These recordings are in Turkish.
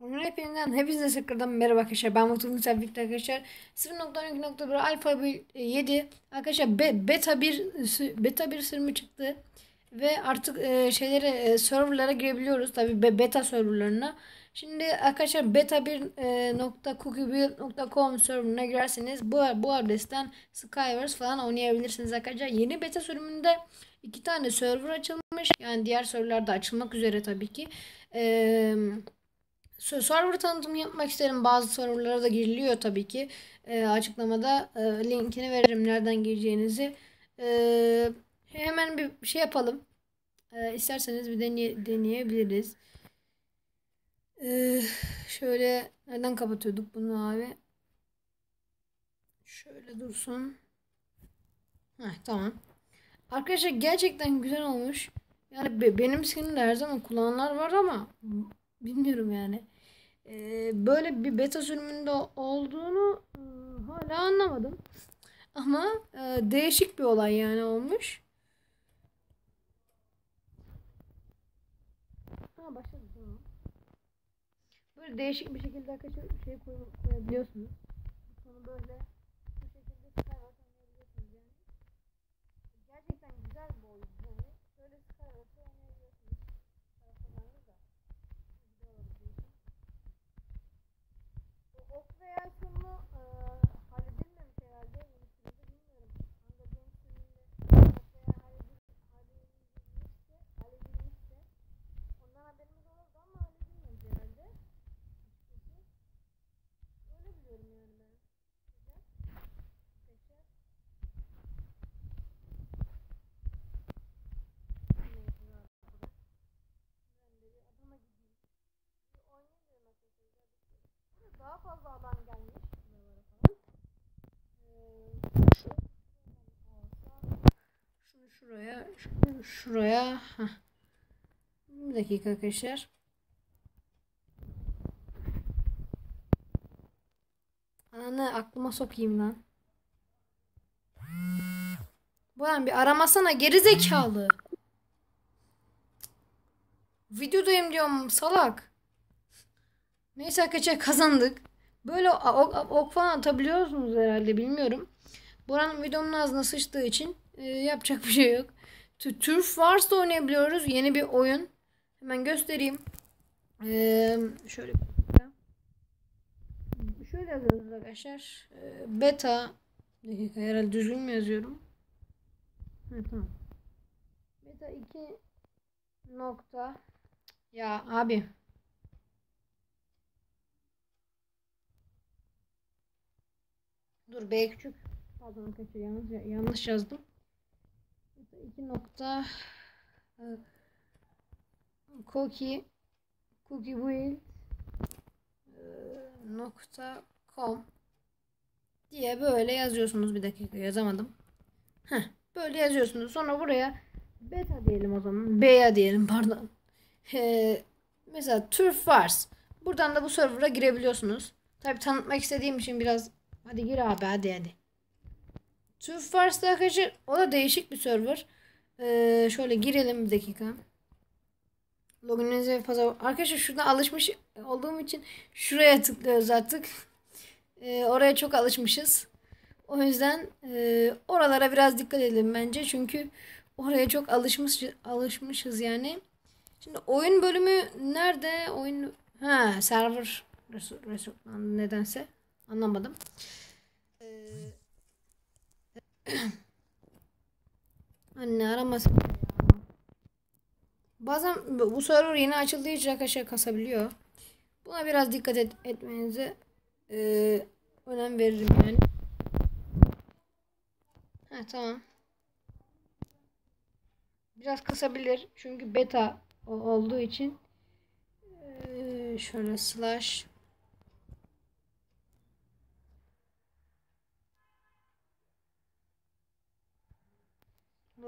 Oyun hepinizden hepinize sıkırdan merhaba arkadaşlar. Ben Mutlu Güzel Birlikte arkadaşlar. 0.12.1 Alfa 7 arkadaşlar be, beta 1 beta 1 sürümü çıktı. Ve artık e, şeylere e, serverlara girebiliyoruz. Tabi be, beta serverlarına. Şimdi arkadaşlar beta 1 e, serverına girerseniz bu, bu adresten Skywars falan oynayabilirsiniz arkadaşlar. Yeni beta sürümünde iki tane server açılmış. Yani diğer serverlar da açılmak üzere tabii ki. Eee server tanıtımı yapmak isterim. Bazı serverlara da giriliyor tabii ki. E, açıklamada e, linkini veririm nereden gireceğinizi. E, hemen bir şey yapalım. E, isterseniz bir deney deneyebiliriz. E, şöyle nereden kapatıyorduk bunu abi? Şöyle dursun. Heh, tamam. Arkadaşlar gerçekten güzel olmuş. Yani be, benim senin her zaman var ama bilmiyorum yani. Ee, böyle bir beta sürümünde olduğunu e, hala anlamadım. Ama e, değişik bir olay yani olmuş. Ha tamam. Böyle değişik bir şekilde arkadaşlar şey koy, koyabiliyorsunuz. Sonra böyle bu şekilde Skywars oynayabiliyorsunuz yani. Gerçekten güzel bir oyun yani. Böyle Skywars oynayabiliyorsunuz. Taraflarınız da güzel olabiliyorsunuz. O ok ve yay sorunu e, halledilmemiş herhalde. Yeni sürümde bilmiyorum. Anladığım sürümde ok ve yay halledil, halledilmişse, halledilmişse ondan haberimiz olurdu ama halledilmemiş herhalde. Açıkçası. Öyle biliyorum yani ben. Güzel. Arkadaşlar. Neyse, rahat bırak. Ben de bir adama gideyim. Bir oynayayım dedim arkadaşlar. Güzel bir şey. Daha fazla alan gelmiş. Buralara falan. Ee, şu. Şunu şuraya. Şunu şuraya. Heh. Bir dakika arkadaşlar. Ananı aklıma sokayım lan. Bu lan bir aramasana geri zekalı. Videodayım diyorum salak. Neyse arkadaşlar kazandık. Böyle ok, ok falan atabiliyorsunuz herhalde bilmiyorum. Buranın videomun ağzına sıçtığı için e, yapacak bir şey yok. Turf Wars da oynayabiliyoruz. Yeni bir oyun. Hemen göstereyim. Ee, şöyle şöyle yazıyoruz arkadaşlar. Ee, beta herhalde düzgün mü yazıyorum? Evet. Beta 2 nokta ya abi Dur B küçük. Pardon arkadaşlar yanlış, yanlış yazdım. 2 nokta e, cookie cookie build e, nokta com diye böyle yazıyorsunuz bir dakika yazamadım. Heh, böyle yazıyorsunuz. Sonra buraya beta diyelim o zaman. B'ya diyelim pardon. Ee, mesela Turf Wars. Buradan da bu server'a girebiliyorsunuz. Tabi tanıtmak istediğim için biraz hadi gir abi hadi hadi. Turf Wars'ta arkadaşlar o da değişik bir server. Ee, şöyle girelim bir dakika. Logininize fazla arkadaşlar şuradan alışmış olduğum için şuraya tıklıyoruz artık. Ee, oraya çok alışmışız. O yüzden e, oralara biraz dikkat edelim bence. Çünkü oraya çok alışmış alışmışız yani. Şimdi oyun bölümü nerede? Oyun ha server restoran nedense anlamadım. Ee, Anne aramasın. Bazen bu server yeni açıldığı için arkadaşlar kasabiliyor. Buna biraz dikkat et, etmenize e, önem veririm yani. Ha tamam. Biraz kasabilir çünkü beta olduğu için ee, şöyle slash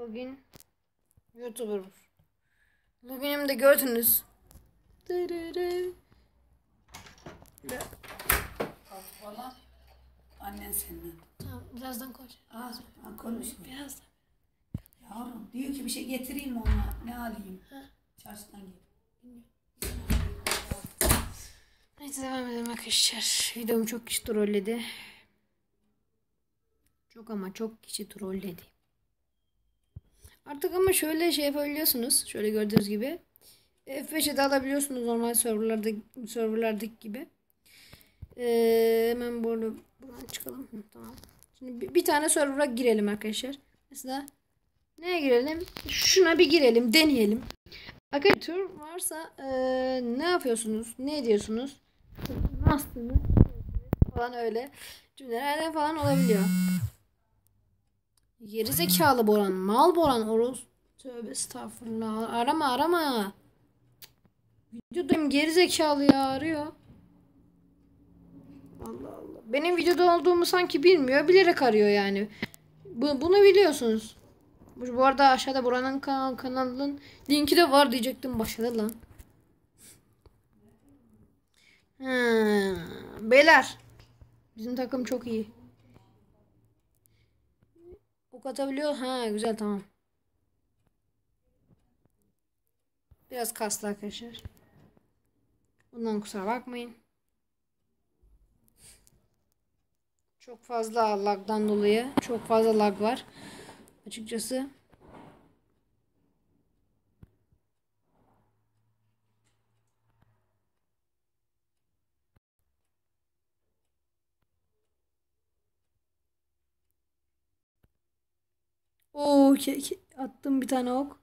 login youtuber loginimi de gördünüz Valla annen senin. tamam birazdan koş Az konuş. birazdan Yavrum diyor ki bir şey getireyim mi ona? Ne alayım? Çarşıdan gel. Evet devam edelim arkadaşlar. Videom çok kişi trolledi. Çok ama çok kişi trolledi. Artık ama şöyle şey yapabiliyorsunuz. Şöyle gördüğünüz gibi. F5'e de alabiliyorsunuz normal serverlarda, serverlardaki gibi. Ee, hemen burada buradan çıkalım. Hı, tamam. Şimdi bir, bir tane server'a girelim arkadaşlar. Mesela neye girelim? Şuna bir girelim, deneyelim. Arkadaşlar varsa eee, ne yapıyorsunuz? Ne ediyorsunuz? Nasılsınız? Falan öyle cümlelerden falan olabiliyor. Geri zekalı Boran, mal Boran, Oros. Tövbe estağfurullah. Arama arama. Videodayım geri zekalı ya arıyor. Allah Allah. Benim videoda olduğumu sanki bilmiyor. Bilerek arıyor yani. Bu, bunu biliyorsunuz. Bu, arada aşağıda buranın kanal, kanalının linki de var diyecektim başladı lan. Ha, beyler. Bizim takım çok iyi. Ok atabiliyor. Ha güzel tamam. Biraz kaslı arkadaşlar. Bundan kusura bakmayın. Çok fazla lagdan dolayı çok fazla lag var. Açıkçası. Oo, attım bir tane ok.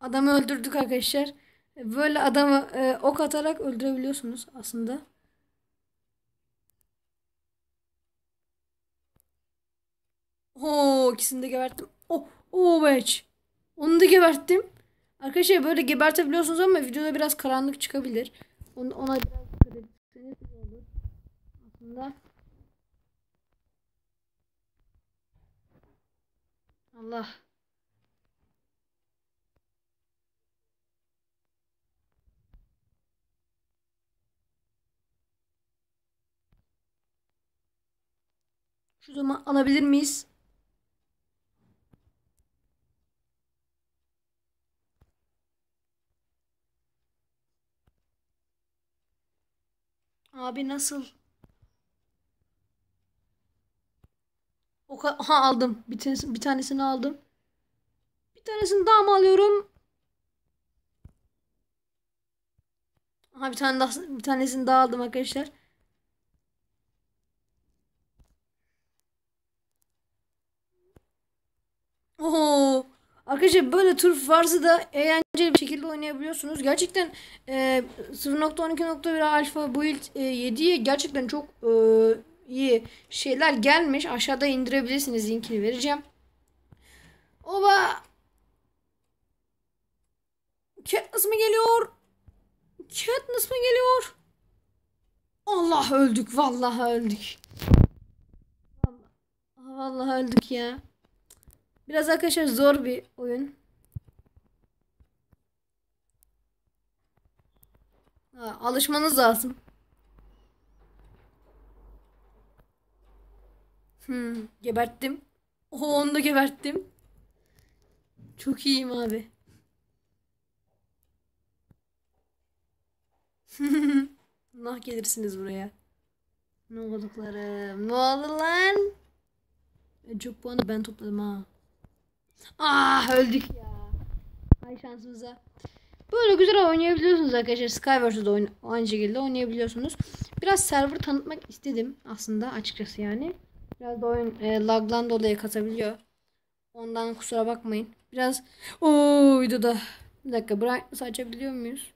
Adamı öldürdük arkadaşlar. Böyle adamı e, ok atarak öldürebiliyorsunuz aslında. Oo, ikisini de geberttim. Oh, oh beç. Onu da geberttim. Arkadaşlar böyle gebertebiliyorsunuz ama videoda biraz karanlık çıkabilir. Ona, ona biraz dikkat etseniz. Aslında. Allah. Şu zaman alabilir miyiz? Abi nasıl? O ha aldım. Bir tanesini, bir tanesini aldım. Bir tanesini daha mı alıyorum? Aha bir tane daha bir tanesini daha aldım arkadaşlar. Oo. Arkadaşlar böyle tur varsa da eğlenceli bir şekilde oynayabiliyorsunuz. Gerçekten e, 0.12.1 alfa build e, 7'ye gerçekten çok e, iyi şeyler gelmiş. Aşağıda indirebilirsiniz. Linkini vereceğim. Oba! Katniss mı geliyor? Katniss mı geliyor? Allah öldük. Vallahi öldük. Vallahi, vallahi öldük ya. Biraz arkadaşlar zor bir oyun. Ha, alışmanız lazım. Hmm, geberttim. Oho onu da geberttim. Çok iyiyim abi. Nah gelirsiniz buraya. Ne olduklarım? Ne oldu lan? En çok puanı ben topladım ha. Ah öldük ya. Hay şansımıza. Böyle güzel oynayabiliyorsunuz arkadaşlar. Skywars'da da oyn aynı şekilde oynayabiliyorsunuz. Biraz server tanıtmak istedim aslında açıkçası yani. Biraz da oyun e, lagdan dolayı katabiliyor. Ondan kusura bakmayın. Biraz ooo videoda. Bir dakika brightness açabiliyor muyuz?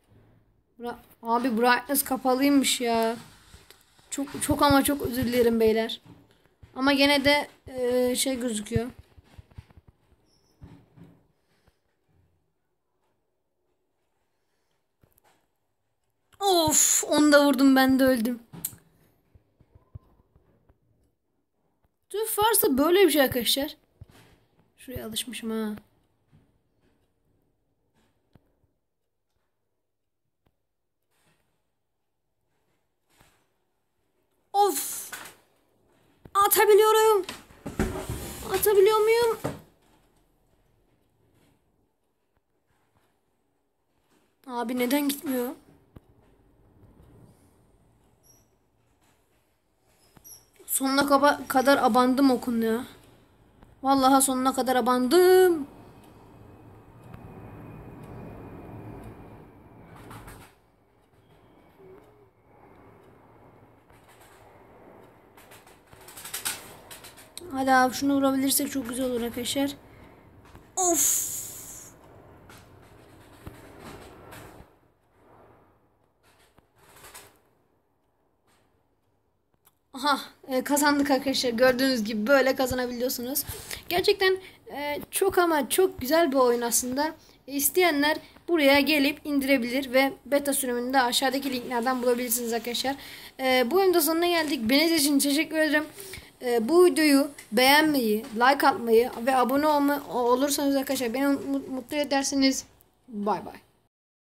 Bra Abi brightness kapalıymış ya. Çok çok ama çok özür dilerim beyler. Ama gene de e, şey gözüküyor. Of, onu da vurdum ben de öldüm. Tüf varsa böyle bir şey arkadaşlar. Şuraya alışmışım ha. Of. Atabiliyorum. Atabiliyor muyum? Abi neden gitmiyor? Sonuna kadar abandım okun ya. Vallahi sonuna kadar abandım. Hadi abi şunu vurabilirsek çok güzel olur arkadaşlar. Of. Aha e, kazandık arkadaşlar. Gördüğünüz gibi böyle kazanabiliyorsunuz. Gerçekten e, çok ama çok güzel bir oyun aslında. İsteyenler buraya gelip indirebilir ve beta sürümünü de aşağıdaki linklerden bulabilirsiniz arkadaşlar. E, bu oyunda sonuna geldik. Beni için teşekkür ederim. E, bu videoyu beğenmeyi, like atmayı ve abone olma, olursanız arkadaşlar beni mut- mutlu edersiniz. Bay bay.